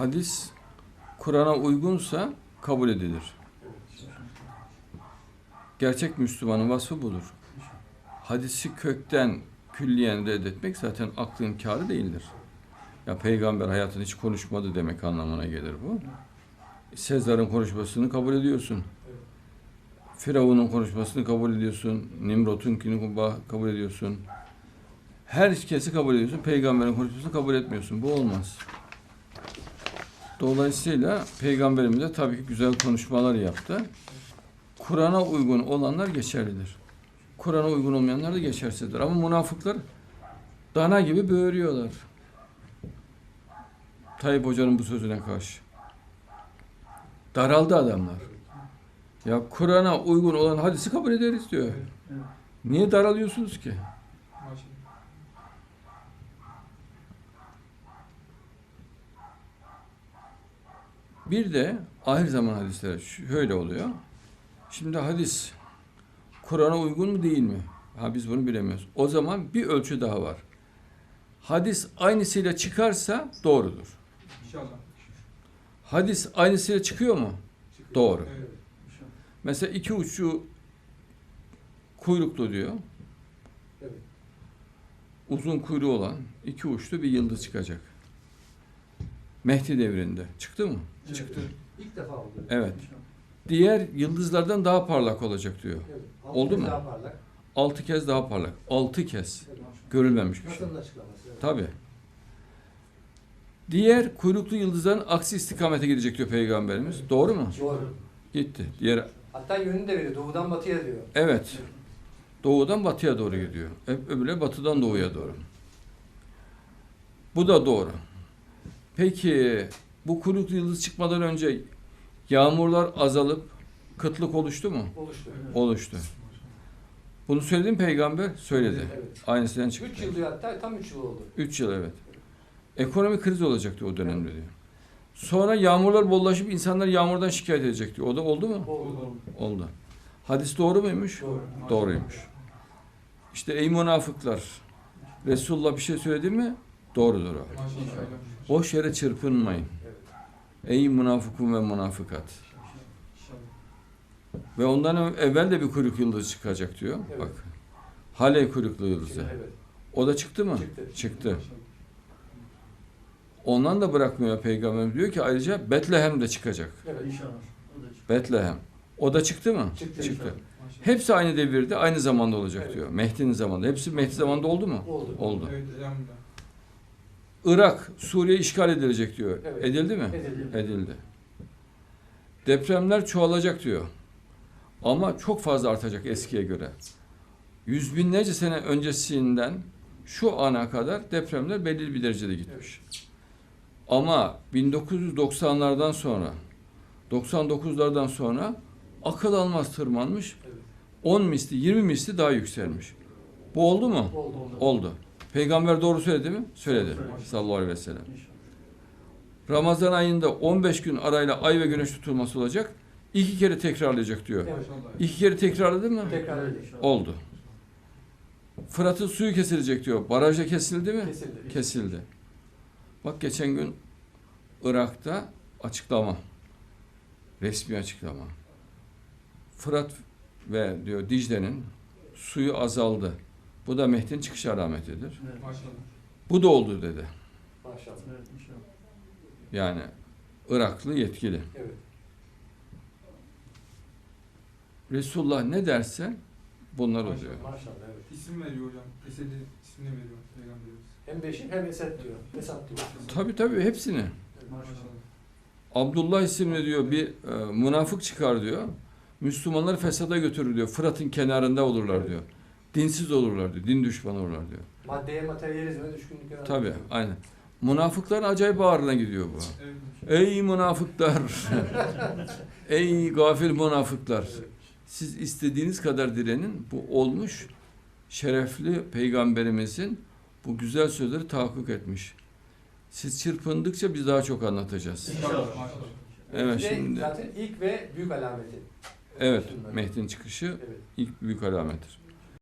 Hadis Kur'an'a uygunsa kabul edilir. Gerçek Müslümanın vasfı budur. Hadisi kökten külliyen reddetmek zaten aklın kârı değildir. Ya peygamber hayatında hiç konuşmadı demek anlamına gelir bu. Sezar'ın konuşmasını kabul ediyorsun. Firavun'un konuşmasını kabul ediyorsun. Nimrot'unkini kabul ediyorsun. Herkesi kabul ediyorsun. Peygamberin konuşmasını kabul etmiyorsun. Bu olmaz. Dolayısıyla peygamberimiz de tabii ki güzel konuşmalar yaptı. Kur'an'a uygun olanlar geçerlidir. Kur'an'a uygun olmayanlar da geçersizdir. Ama münafıklar dana gibi böğürüyorlar. Tayyip Hoca'nın bu sözüne karşı. Daraldı adamlar. Ya Kur'an'a uygun olan hadisi kabul ederiz diyor. Niye daralıyorsunuz ki? Bir de ahir zaman hadisleri şöyle oluyor. Şimdi hadis Kur'an'a uygun mu değil mi? Ha biz bunu bilemiyoruz. O zaman bir ölçü daha var. Hadis aynısıyla çıkarsa doğrudur. İnşallah. Hadis aynısıyla çıkıyor mu? Doğru. Evet. Mesela iki uçu kuyruklu diyor. Evet. Uzun kuyruğu olan iki uçlu bir yıldız çıkacak. Mehdi devrinde. Çıktı mı? Çıktı. İlk defa oldu. Evet. Diğer yıldızlardan daha parlak olacak diyor. Evet. Oldu Altı mu? Daha parlak. Altı kez daha parlak. Altı kez. Evet. Görülmemiş bir şey. NASA'nın açıklaması. Evet. Tabi. Diğer kuyruklu yıldızların aksi istikamete gidecek diyor Peygamberimiz. Doğru mu? Doğru. Gitti. Diğer Hatta yönünü de veriyor. Doğudan batıya diyor. Evet. Doğudan batıya doğru gidiyor. Hep öbürleri batıdan doğuya doğru. Bu da doğru. Peki bu kuyruklu yıldız çıkmadan önce yağmurlar azalıp kıtlık oluştu mu? Oluştu. Oluştu. Bunu söyledi mi peygamber? Söyledi. Evet. Aynısından çıktı. 3 yıl hatta tam 3 yıl oldu. Üç yıl evet. Ekonomi kriz olacaktı o dönemde diyor. Sonra yağmurlar bollaşıp insanlar yağmurdan şikayet edecek diyor. O da oldu mu? Oldu. Oldu. Hadis doğru muymuş? Doğru. Doğruymuş. İşte ey münafıklar Resulullah bir şey söyledi mi? Doğrudur o. Maşallah. Boş yere çırpınmayın. Ey münafıkun ve münafıkat. İnşallah. Ve ondan evvel de bir kuyruk yıldız çıkacak diyor. Evet. Bak. Hale kuyruklu yıldızı. O da çıktı mı? Çıktı. Çıktı. Ondan da bırakmıyor peygamber. Diyor ki ayrıca Betlehem de çıkacak. Evet. İnşallah. Betlehem. O da çıktı mı? Çıktı. Çıktı. Maşallah. Hepsi aynı devirde, aynı zamanda olacak Evet. diyor. Mehdi'nin zamanında. Hepsi Mehdi zamanında oldu mu? Oldu. Oldu. Evet. Irak, Suriye işgal edilecek diyor. Evet. Edildi mi? Edildi. Edildi. Depremler çoğalacak diyor. Ama çok fazla artacak eskiye göre. Yüz binlerce sene öncesinden şu ana kadar depremler belirli bir derecede gitmiş. Ama 1990'lardan sonra 99'lardan sonra akıl almaz tırmanmış. Evet. 10 misli, 20 misli daha yükselmiş. Bu oldu mu? Oldu. Oldu. Peygamber doğru söyledi mi? Söyledi. Sallallahu aleyhi ve sellem. Ramazan ayında 15 gün arayla ay ve güneş tutulması olacak. İki kere tekrarlayacak diyor. İki kere tekrarladı mı? Tekrar Evet, edildi. inşallah. Oldu. Fırat'ın suyu kesilecek diyor. Barajda kesildi mi? Kesildi. Kesildi. Bak geçen gün Irak'ta açıklama. Resmi açıklama. Fırat ve diyor Dicle'nin suyu azaldı. Bu da Mehdi'nin çıkış alametidir. Evet. Maşallah. Bu da oldu dedi. Maşallah. Evet, inşallah. Yani Iraklı yetkili. Evet. Resulullah ne derse bunlar oluyor. Maşallah. Maşallah. Evet. İsim veriyor hocam. Esed'i ismini veriyor Peygamberimiz. Hem Beşir hem Esed diyor. Esad diyor. Tabi tabi hepsini. Maşallah. Abdullah isimli diyor bir e, münafık çıkar diyor. Müslümanları fesada götürür diyor. Fırat'ın kenarında olurlar diyor. Dinsiz olurlar diyor. Din düşmanı olurlar diyor. Maddeye, materyalizme düşkünlük yaratıyor. Tabi aynen. Münafıkların acayip ağırına gidiyor bu. Evet. Ey münafıklar! Ey gafil münafıklar! Evet. Siz istediğiniz kadar direnin. Bu olmuş şerefli peygamberimizin bu güzel sözleri tahakkuk etmiş. Siz çırpındıkça biz daha çok anlatacağız. İnşallah. Evet, Ve şimdi- Zaten ilk ve büyük alameti. Evet. Mehdi'nin çıkışı Evet. ilk büyük alamettir.